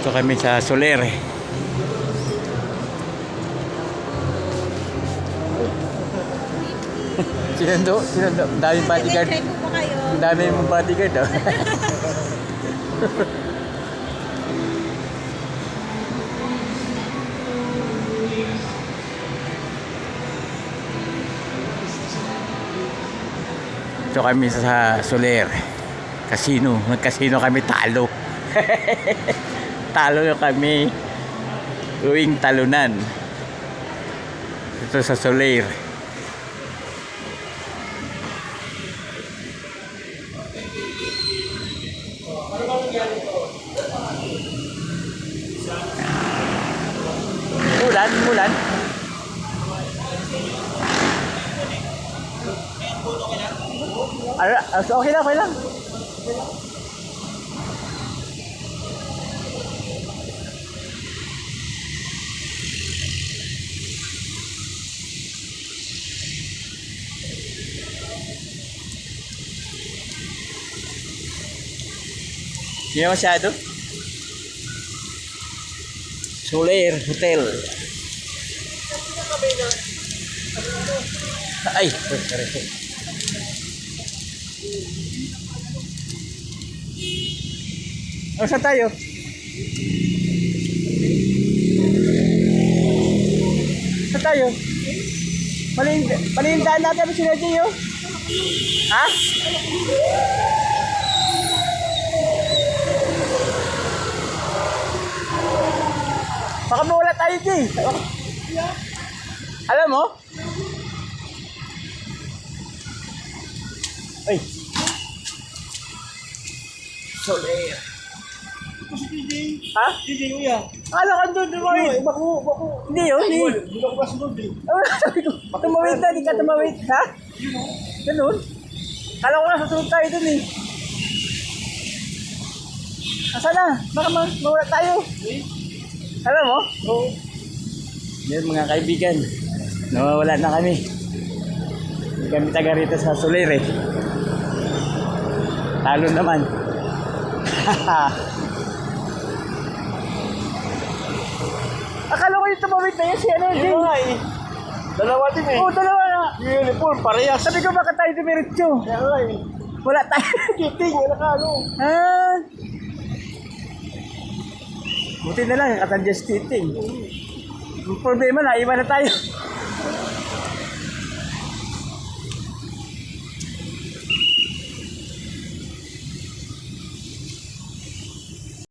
Dito kami sa Soler. Sinando, sinando. Ang daming bodyguard. Ang dami mong bodyguard, oh. Ito kami sa Soler. Casino. Nag-casino kami talo. talo kami. Uwing talunan. Ito sa Soler. Mulan, mulan. Ah, okay lang, okay lang. Hindi na masyado. Soler Hotel. Ay, sorry, sorry. O, saan tayo? Saan tayo? Daan natin ang sinadya yun. Ha? Baka mawala tayo di. Alam mo? Ay. Soler. Ha? Hindi, kuya. Akala ko doon, tumawid. Bako, bako. Hindi yun, hindi. Hindi ako kasunod eh. Ko, tumawid na, di ka tumawid. Ha? Ganun? Akala ko nga susunod tayo dun eh. Asa na? Baka ma- mawala tayo. Alam mo? Oo. Yan mga kaibigan. Nawawala na kami. Hindi kami taga rito sa Soler eh. Talo naman. Akala ko yung tumawid na yun si ano, Yun Jay. nga eh. Dalawa din eh. Oo, dalawa na. Yung uniform, parehas. Sabi ko baka tayo dumiretso. Kaya nga eh. Wala tayo. Kiting, ano ka ano. ah. Buti na lang, titing. Ang problema na, iba na tayo.